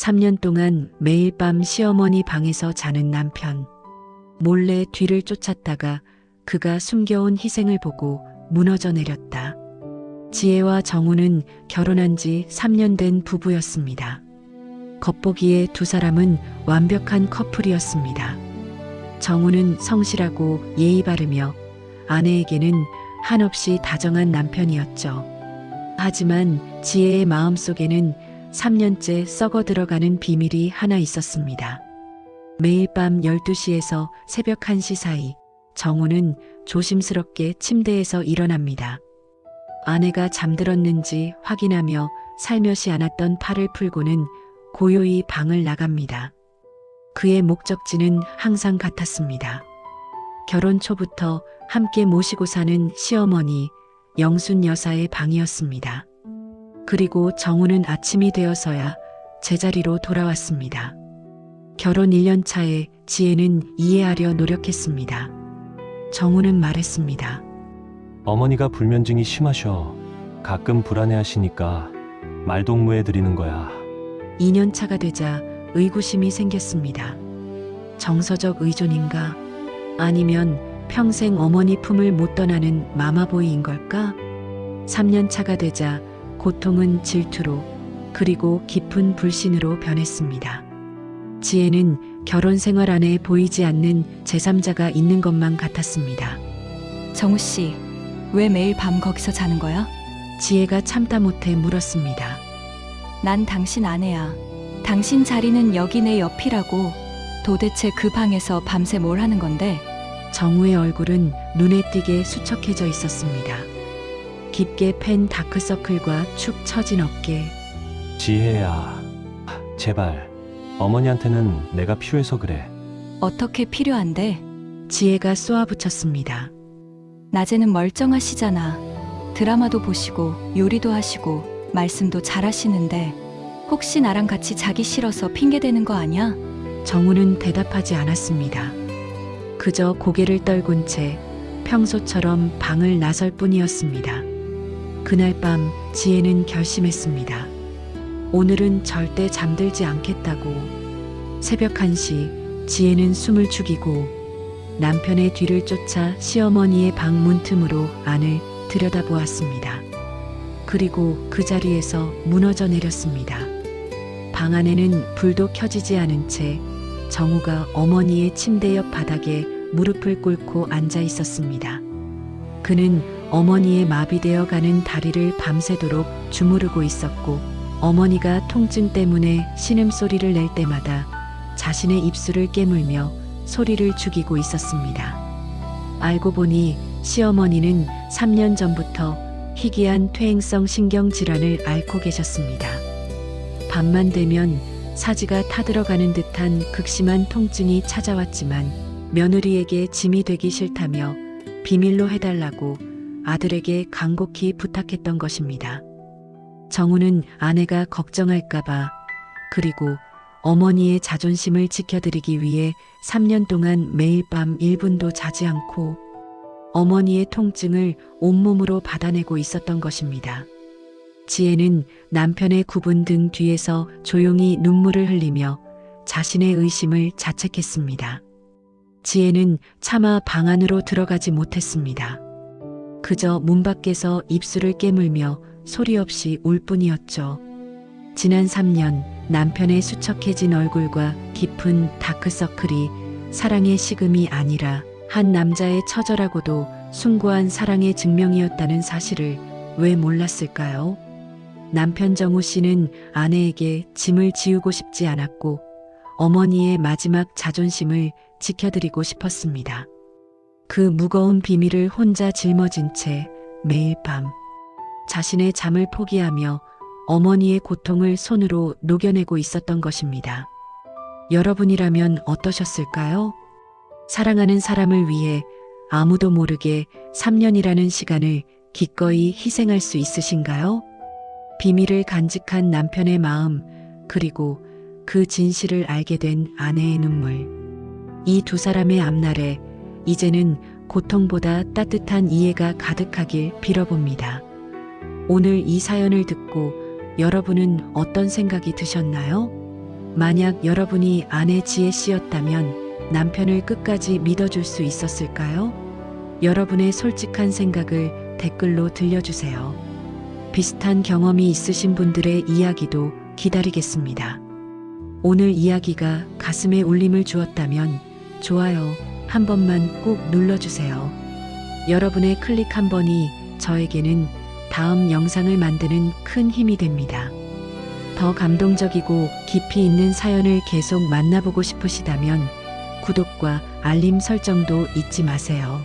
3년 동안 매일 밤 시어머니 방에서 자는 남편. 몰래 뒤를 쫓았다가 그가 숨겨온 희생을 보고 무너져 내렸다. 지혜와 정우는 결혼한 지 3년 된 부부였습니다. 겉보기에 두 사람은 완벽한 커플이었습니다. 정우는 성실하고 예의 바르며 아내에게는 한없이 다정한 남편이었죠. 하지만 지혜의 마음속에는 3년째 썩어 들어가는 비밀이 하나 있었습니다. 매일 밤 12시에서 새벽 1시 사이 정우는 조심스럽게 침대에서 일어납니다. 아내가 잠들었는지 확인하며 살며시 안았던 팔을 풀고는 고요히 방을 나갑니다. 그의 목적지는 항상 같았습니다. 결혼 초부터 함께 모시고 사는 시어머니 영순 여사의 방이었습니다. 그리고 정우는 아침이 되어서야 제자리로 돌아왔습니다. 결혼 1년 차에 지혜는 이해하려 노력했습니다. 정우는 말했습니다. 어머니가 불면증이 심하셔. 가끔 불안해하시니까 말동무해 드리는 거야. 2년 차가 되자 의구심이 생겼습니다. 정서적 의존인가? 아니면 평생 어머니 품을 못 떠나는 마마보이인 걸까? 3년 차가 되자 고통은 질투로 그리고 깊은 불신으로 변했습니다. 지혜는 결혼 생활 안에 보이지 않는 제3자가 있는 것만 같았습니다. 정우 씨, 왜 매일 밤 거기서 자는 거야? 지혜가 참다 못해 물었습니다. 난 당신 아내야. 당신 자리는 여기 내 옆이라고. 도대체 그 방에서 밤새 뭘 하는 건데? 정우의 얼굴은 눈에 띄게 수척해져 있었습니다. 깊게 팬 다크서클과 축 처진 어깨, 지혜야. 제발. 어머니한테는 내가 필요해서 그래. 어떻게 필요한데? 지혜가 쏘아붙였습니다. 낮에는 멀쩡하시잖아. 드라마도 보시고 요리도 하시고 말씀도 잘하시는데 혹시 나랑 같이 자기 싫어서 핑계 대는 거 아니야? 정우는 대답하지 않았습니다. 그저 고개를 떨군 채 평소처럼 방을 나설 뿐이었습니다. 그날 밤 지혜는 결심했습니다. 오늘은 절대 잠들지 않겠다고. 새벽 1시 지혜는 숨을 죽이고 남편의 뒤를 쫓아 시어머니의 방 문틈으로 안을 들여다보았습니다. 그리고 그 자리에서 무너져 내렸습니다. 방 안에는 불도 켜지지 않은 채 정우가 어머니의 침대 옆 바닥에 무릎을 꿇고 앉아 있었습니다. 그는 어머니의 마비되어 가는 다리를 밤새도록 주무르고 있었고 어머니가 통증 때문에 신음소리를 낼 때마다 자신의 입술을 깨물며 소리를 죽이고 있었습니다. 알고 보니 시어머니는 3년 전부터 희귀한 퇴행성 신경질환을 앓고 계셨습니다. 밤만 되면 사지가 타들어가는 듯한 극심한 통증이 찾아왔지만 며느리에게 짐이 되기 싫다며 비밀로 해달라고 아들에게 간곡히 부탁했던 것입니다. 정우는 아내가 걱정할까봐 그리고 어머니의 자존심을 지켜드리기 위해 3년 동안 매일 밤 1분도 자지 않고 어머니의 통증을 온몸으로 받아내고 있었던 것입니다. 지혜는 남편의 구분 등 뒤에서 조용히 눈물을 흘리며 자신의 의심을 자책했습니다. 지혜는 차마 방 안으로 들어가지 못했습니다. 그저 문 밖에서 입술을 깨물며 소리 없이 울 뿐이었죠. 지난 3년 남편의 수척해진 얼굴과 깊은 다크서클이 사랑의 식음이 아니라 한 남자의 처절하고도 숭고한 사랑의 증명이었다는 사실을 왜 몰랐을까요? 남편 정우 씨는 아내에게 짐을 지우고 싶지 않았고 어머니의 마지막 자존심을 지켜드리고 싶었습니다. 그 무거운 비밀을 혼자 짊어진 채 매일 밤 자신의 잠을 포기하며 어머니의 고통을 손으로 녹여내고 있었던 것입니다. 여러분이라면 어떠셨을까요? 사랑하는 사람을 위해 아무도 모르게 3년이라는 시간을 기꺼이 희생할 수 있으신가요? 비밀을 간직한 남편의 마음, 그리고 그 진실을 알게 된 아내의 눈물. 이 두 사람의 앞날에 이제는 고통보다 따뜻한 이해가 가득하길 빌어봅니다. 오늘 이 사연을 듣고 여러분은 어떤 생각이 드셨나요? 만약 여러분이 아내 지혜 씨였다면 남편을 끝까지 믿어줄 수 있었을까요? 여러분의 솔직한 생각을 댓글로 들려주세요. 비슷한 경험이 있으신 분들의 이야기도 기다리겠습니다. 오늘 이야기가 가슴에 울림을 주었다면 좋아요 한 번만 꼭 눌러주세요. 여러분의 클릭 한 번이 저에게는 다음 영상을 만드는 큰 힘이 됩니다. 더 감동적이고 깊이 있는 사연을 계속 만나보고 싶으시다면 구독과 알림 설정도 잊지 마세요.